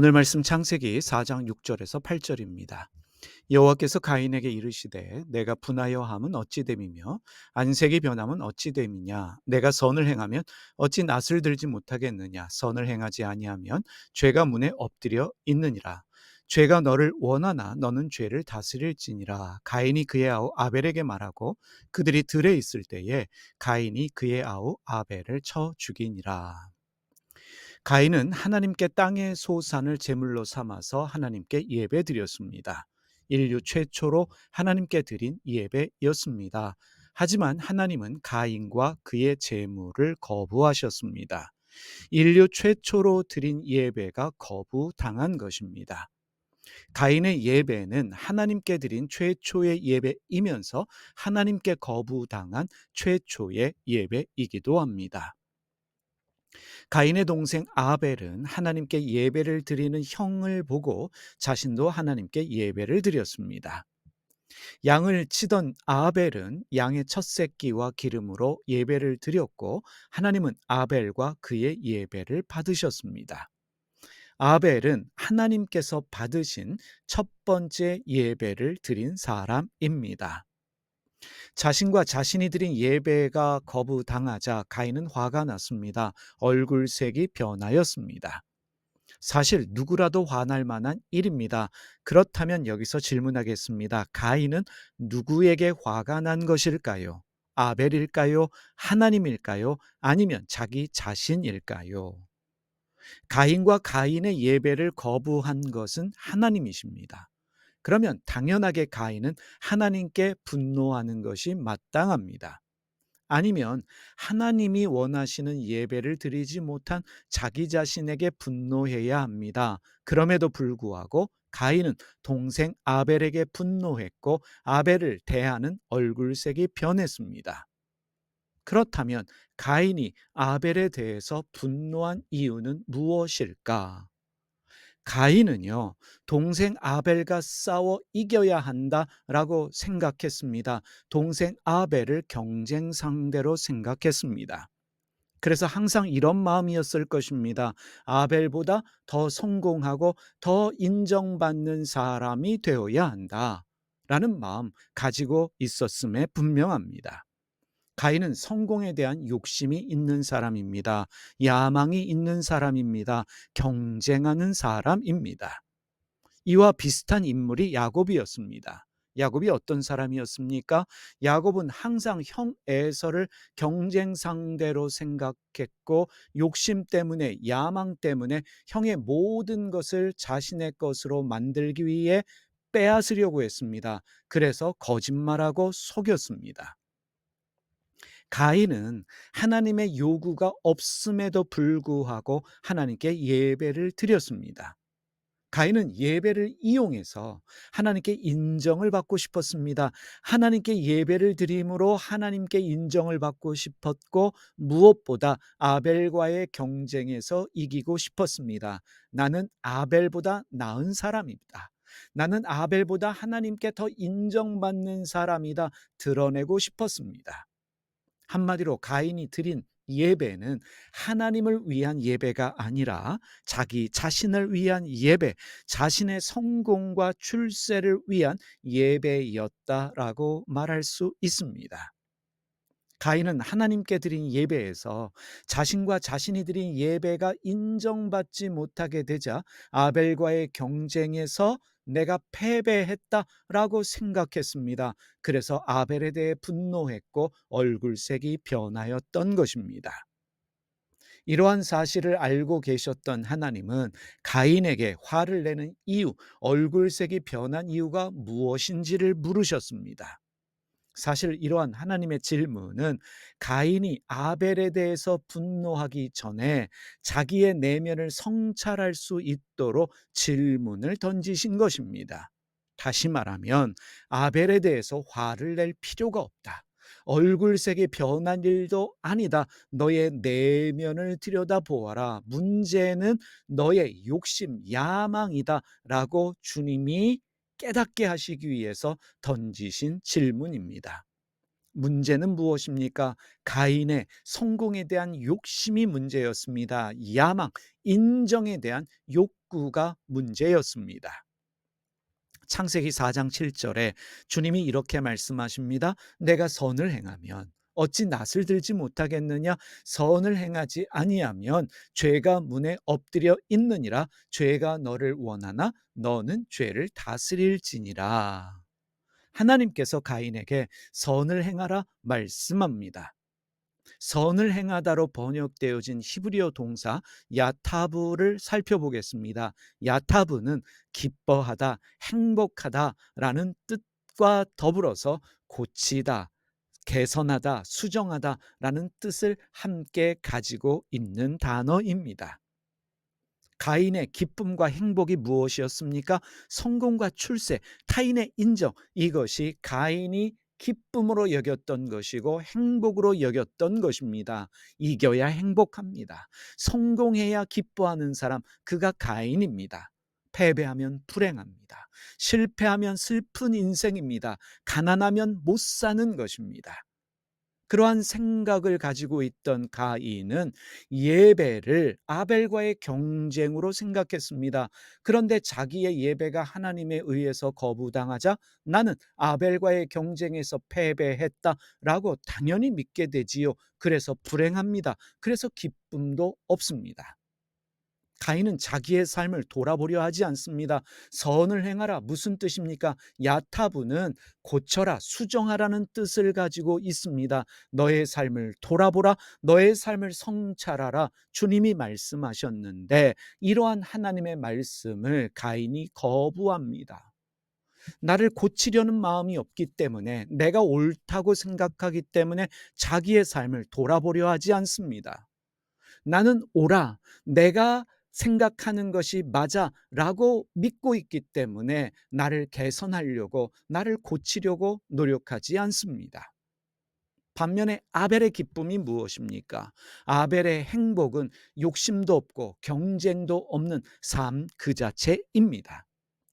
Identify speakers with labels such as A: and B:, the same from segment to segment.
A: 오늘 말씀 창세기 4장 6절에서 8절입니다. 여호와께서 가인에게 이르시되 내가 분하여 함은 어찌 됨이며 안색이 변함은 어찌 됨이냐? 내가 선을 행하면 어찌 낯을 들지 못하겠느냐? 선을 행하지 아니하면 죄가 문에 엎드려 있느니라. 죄가 너를 원하나 너는 죄를 다스릴지니라. 가인이 그의 아우 아벨에게 말하고 그들이 들에 있을 때에 가인이 그의 아우 아벨을 쳐 죽이니라 가인은 하나님께 땅의 소산을 제물로 삼아서 하나님께 예배 드렸습니다. 인류 최초로 하나님께 드린 예배였습니다. 하지만 하나님은 가인과 그의 제물을 거부하셨습니다. 인류 최초로 드린 예배가 거부당한 것입니다. 가인의 예배는 하나님께 드린 최초의 예배이면서 하나님께 거부당한 최초의 예배이기도 합니다. 가인의 동생 아벨은 하나님께 예배를 드리는 형을 보고 자신도 하나님께 예배를 드렸습니다. 양을 치던 아벨은 양의 첫 새끼와 기름으로 예배를 드렸고 하나님은 아벨과 그의 예배를 받으셨습니다. 아벨은 하나님께서 받으신 첫 번째 예배를 드린 사람입니다. 자신과 자신이 드린 예배가 거부당하자 가인은 화가 났습니다. 얼굴색이 변하였습니다. 사실 누구라도 화날 만한 일입니다. 그렇다면 여기서 질문하겠습니다. 가인은 누구에게 화가 난 것일까요? 아벨일까요? 하나님일까요? 아니면 자기 자신일까요? 가인과 가인의 예배를 거부한 것은 하나님이십니다. 그러면 당연하게 가인은 하나님께 분노하는 것이 마땅합니다. 아니면 하나님이 원하시는 예배를 드리지 못한 자기 자신에게 분노해야 합니다. 그럼에도 불구하고 가인은 동생 아벨에게 분노했고 아벨을 대하는 얼굴색이 변했습니다. 그렇다면 가인이 아벨에 대해서 분노한 이유는 무엇일까? 가인은요, 동생 아벨과 싸워 이겨야 한다라고 생각했습니다. 동생 아벨을 경쟁 상대로 생각했습니다. 그래서 항상 이런 마음이었을 것입니다. 아벨보다 더 성공하고 더 인정받는 사람이 되어야 한다. 라는 마음 가지고 있었음에 분명합니다. 가인은 성공에 대한 욕심이 있는 사람입니다. 야망이 있는 사람입니다. 경쟁하는 사람입니다. 이와 비슷한 인물이 야곱이었습니다. 야곱이 어떤 사람이었습니까? 야곱은 항상 형 에서를 경쟁 상대로 생각했고 욕심 때문에 야망 때문에 형의 모든 것을 자신의 것으로 만들기 위해 빼앗으려고 했습니다. 그래서 거짓말하고 속였습니다. 가인은 하나님의 요구가 없음에도 불구하고 하나님께 예배를 드렸습니다. 가인은 예배를 이용해서 하나님께 인정을 받고 싶었습니다. 하나님께 예배를 드림으로 하나님께 인정을 받고 싶었고 무엇보다 아벨과의 경쟁에서 이기고 싶었습니다. 나는 아벨보다 나은 사람입니다. 나는 아벨보다 하나님께 더 인정받는 사람이다 드러내고 싶었습니다. 한마디로 가인이 드린 예배는 하나님을 위한 예배가 아니라 자기 자신을 위한 예배, 자신의 성공과 출세를 위한 예배였다라고 말할 수 있습니다. 가인은 하나님께 드린 예배에서 자신과 자신이 드린 예배가 인정받지 못하게 되자 아벨과의 경쟁에서 내가 패배했다라고 생각했습니다. 그래서 아벨에 대해 분노했고 얼굴색이 변하였던 것입니다. 이러한 사실을 알고 계셨던 하나님은 가인에게 화를 내는 이유, 얼굴색이 변한 이유가 무엇인지를 물으셨습니다. 사실 이러한 하나님의 질문은 가인이 아벨에 대해서 분노하기 전에 자기의 내면을 성찰할 수 있도록 질문을 던지신 것입니다. 다시 말하면 아벨에 대해서 화를 낼 필요가 없다. 얼굴색이 변한 일도 아니다. 너의 내면을 들여다보아라. 문제는 너의 욕심, 야망이다. 라고 주님이 깨닫게 하시기 위해서 던지신 질문입니다. 문제는 무엇입니까? 가인의 성공에 대한 욕심이 문제였습니다. 야망, 인정에 대한 욕구가 문제였습니다. 창세기 4장 7절에 주님이 이렇게 말씀하십니다. 내가 선을 행하면 어찌 낯을 들지 못하겠느냐 선을 행하지 아니하면 죄가 문에 엎드려 있느니라 죄가 너를 원하나 너는 죄를 다스릴지니라 하나님께서 가인에게 선을 행하라 말씀합니다. 선을 행하다로 번역되어진 히브리어 동사 야타브를 살펴보겠습니다. 야타브는 기뻐하다, 행복하다라는 뜻과 더불어서 고치다, 개선하다, 수정하다라는 뜻을 함께 가지고 있는 단어입니다. 가인의 기쁨과 행복이 무엇이었습니까? 성공과 출세, 타인의 인정, 이것이 가인이 기쁨으로 여겼던 것이고 행복으로 여겼던 것입니다. 이겨야 행복합니다. 성공해야 기뻐하는 사람, 그가 가인입니다. 패배하면 불행합니다. 실패하면 슬픈 인생입니다. 가난하면 못 사는 것입니다. 그러한 생각을 가지고 있던 가인은 예배를 아벨과의 경쟁으로 생각했습니다. 그런데 자기의 예배가 하나님에 의해서 거부당하자 나는 아벨과의 경쟁에서 패배했다라고 당연히 믿게 되지요. 그래서 불행합니다. 그래서 기쁨도 없습니다. 가인은 자기의 삶을 돌아보려 하지 않습니다. 선을 행하라 무슨 뜻입니까? 야타부는 고쳐라 수정하라는 뜻을 가지고 있습니다. 너의 삶을 돌아보라 너의 삶을 성찰하라 주님이 말씀하셨는데 이러한 하나님의 말씀을 가인이 거부합니다. 나를 고치려는 마음이 없기 때문에 내가 옳다고 생각하기 때문에 자기의 삶을 돌아보려 하지 않습니다. 나는 옳아. 내가 생각하는 것이 맞아라고 믿고 있기 때문에 나를 개선하려고 나를 고치려고 노력하지 않습니다. 반면에 아벨의 기쁨이 무엇입니까? 아벨의 행복은 욕심도 없고 경쟁도 없는 삶 그 자체입니다.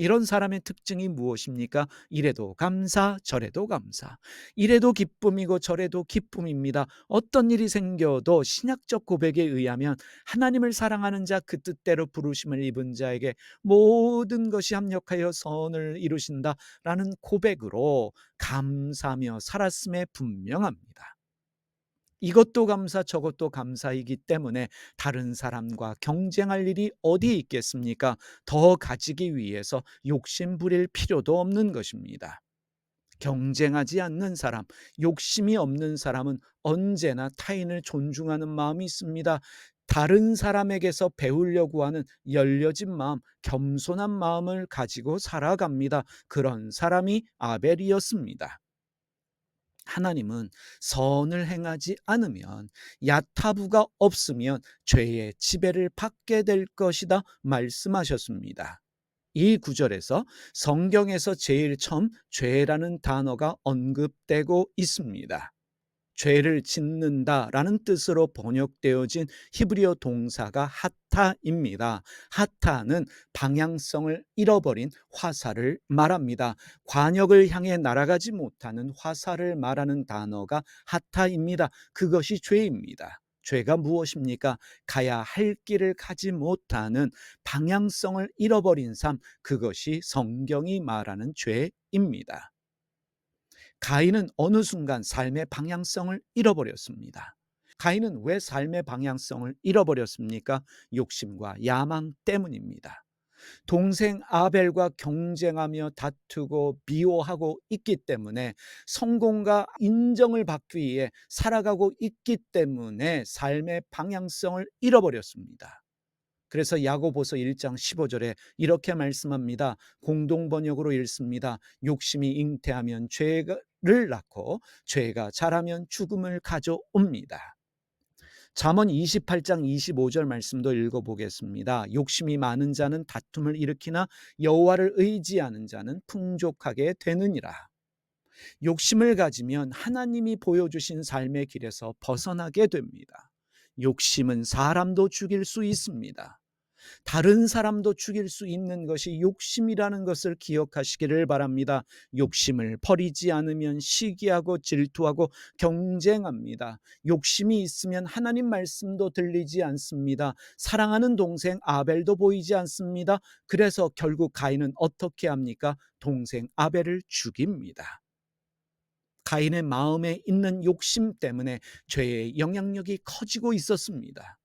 A: 이런 사람의 특징이 무엇입니까? 이래도 감사, 저래도 감사. 이래도 기쁨이고 저래도 기쁨입니다. 어떤 일이 생겨도 신약적 고백에 의하면 하나님을 사랑하는 자 그 뜻대로 부르심을 입은 자에게 모든 것이 합력하여 선을 이루신다라는 고백으로 감사하며 살았음에 분명합니다. 이것도 감사 저것도 감사이기 때문에 다른 사람과 경쟁할 일이 어디 있겠습니까? 더 가지기 위해서 욕심 부릴 필요도 없는 것입니다. 경쟁하지 않는 사람, 욕심이 없는 사람은 언제나 타인을 존중하는 마음이 있습니다. 다른 사람에게서 배우려고 하는 열려진 마음, 겸손한 마음을 가지고 살아갑니다. 그런 사람이 아벨이었습니다. 하나님은 선을 행하지 않으면 야타부가 없으면 죄의 지배를 받게 될 것이다 말씀하셨습니다. 이 구절에서 성경에서 제일 처음 죄라는 단어가 언급되고 있습니다. 죄를 짓는다라는 뜻으로 번역되어진 히브리어 동사가 하타입니다. 하타는 방향성을 잃어버린 화살을 말합니다. 관역을 향해 날아가지 못하는 화살을 말하는 단어가 하타입니다. 그것이 죄입니다. 죄가 무엇입니까? 가야 할 길을 가지 못하는 방향성을 잃어버린 삶, 그것이 성경이 말하는 죄입니다. 가인은 어느 순간 삶의 방향성을 잃어버렸습니다. 가인은 왜 삶의 방향성을 잃어버렸습니까? 욕심과 야망 때문입니다. 동생 아벨과 경쟁하며 다투고 비호하고 있기 때문에 성공과 인정을 받기 위해 살아가고 있기 때문에 삶의 방향성을 잃어버렸습니다. 그래서 야고보서 1장 15절에 이렇게 말씀합니다. 공동 번역으로 읽습니다. 욕심이 잉태하면 죄를 낳고 죄가 자라면 죽음을 가져옵니다. 잠언 28장 25절 말씀도 읽어보겠습니다. 욕심이 많은 자는 다툼을 일으키나 여호와를 의지하는 자는 풍족하게 되느니라. 욕심을 가지면 하나님이 보여주신 삶의 길에서 벗어나게 됩니다. 욕심은 사람도 죽일 수 있습니다. 다른 사람도 죽일 수 있는 것이 욕심이라는 것을 기억하시기를 바랍니다. 욕심을 버리지 않으면 시기하고 질투하고 경쟁합니다. 욕심이 있으면 하나님 말씀도 들리지 않습니다. 사랑하는 동생 아벨도 보이지 않습니다. 그래서 결국 가인은 어떻게 합니까? 동생 아벨을 죽입니다. 가인의 마음에 있는 욕심 때문에 죄의 영향력이 커지고 있었습니다.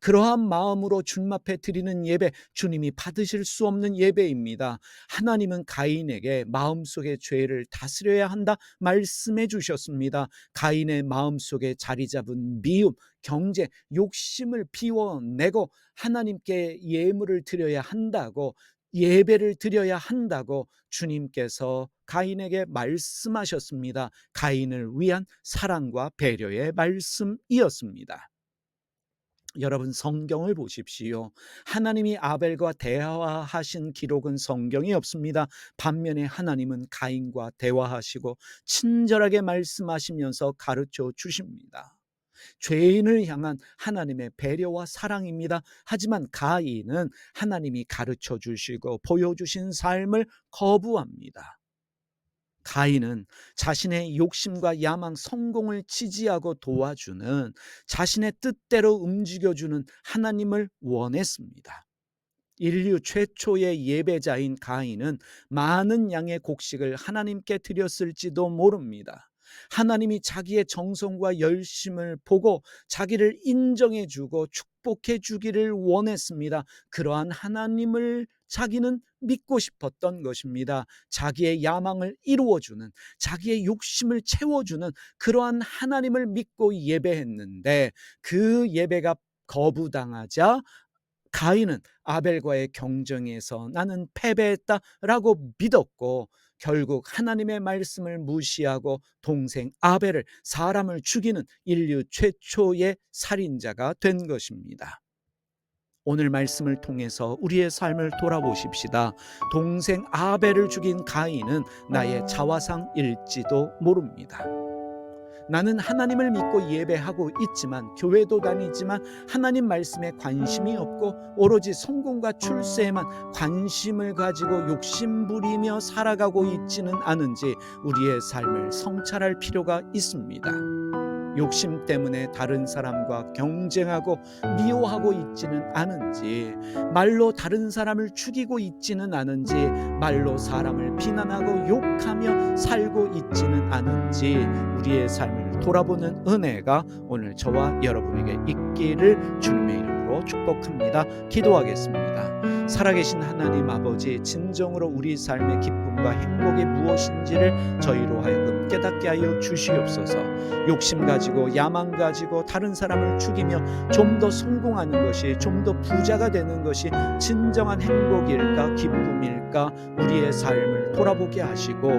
A: 그러한 마음으로 주님 앞에 드리는 예배, 주님이 받으실 수 없는 예배입니다. 하나님은 가인에게 마음속의 죄를 다스려야 한다 말씀해 주셨습니다. 가인의 마음속에 자리 잡은 미움, 경제, 욕심을 비워내고 하나님께 예물을 드려야 한다고 예배를 드려야 한다고 주님께서 가인에게 말씀하셨습니다. 가인을 위한 사랑과 배려의 말씀이었습니다. 여러분 성경을 보십시오. 하나님이 아벨과 대화하신 기록은 성경이 없습니다. 반면에 하나님은 가인과 대화하시고 친절하게 말씀하시면서 가르쳐 주십니다. 죄인을 향한 하나님의 배려와 사랑입니다. 하지만 가인은 하나님이 가르쳐 주시고 보여주신 삶을 거부합니다. 가인은 자신의 욕심과 야망, 성공을 지지하고 도와주는 자신의 뜻대로 움직여주는 하나님을 원했습니다. 인류 최초의 예배자인 가인은 많은 양의 곡식을 하나님께 드렸을지도 모릅니다. 하나님이 자기의 정성과 열심을 보고 자기를 인정해 주고 축복해 주기를 원했습니다. 그러한 하나님을 자기는 믿고 싶었던 것입니다. 자기의 야망을 이루어주는, 자기의 욕심을 채워주는 그러한 하나님을 믿고 예배했는데 그 예배가 거부당하자 가인은 아벨과의 경쟁에서 나는 패배했다라고 믿었고 결국 하나님의 말씀을 무시하고 동생 아벨을 사람을 죽이는 인류 최초의 살인자가 된 것입니다. 오늘 말씀을 통해서 우리의 삶을 돌아보십시다. 동생 아벨을 죽인 가인은 나의 자화상일지도 모릅니다. 나는 하나님을 믿고 예배하고 있지만 교회도 다니지만 하나님 말씀에 관심이 없고 오로지 성공과 출세에만 관심을 가지고 욕심 부리며 살아가고 있지는 않은지 우리의 삶을 성찰할 필요가 있습니다. 욕심 때문에 다른 사람과 경쟁하고 미워하고 있지는 않은지 말로 다른 사람을 죽이고 있지는 않은지 말로 사람을 비난하고 욕하며 살고 있지는 않은지 우리의 삶을 돌아보는 은혜가 오늘 저와 여러분에게 있기를 주님의 이름으로 축복합니다. 기도하겠습니다. 살아계신 하나님 아버지 진정으로 우리 삶의 기쁨과 행복이 무엇인지를 저희로 하여금 깨닫게 하여 주시옵소서. 욕심 가지고 야망 가지고 다른 사람을 죽이며 좀 더 성공하는 것이 좀 더 부자가 되는 것이 진정한 행복일까 기쁨일까 우리의 삶을 돌아보게 하시고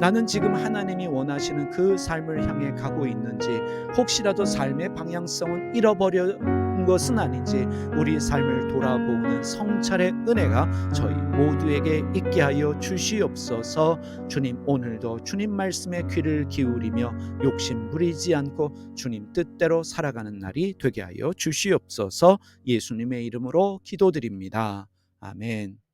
A: 나는 지금 하나님이 원하시는 그 삶을 향해 가고 있는지 혹시라도 삶의 방향성은 잃어버려 것은 아닌지 우리 삶을 돌아보는 성찰의 은혜가 저희 모두에게 있게 하여 주시옵소서 주님 오늘도 주님 말씀에 귀를 기울이며 욕심 부리지 않고 주님 뜻대로 살아가는 날이 되게 하여 주시옵소서 예수님의 이름으로 기도드립니다. 아멘.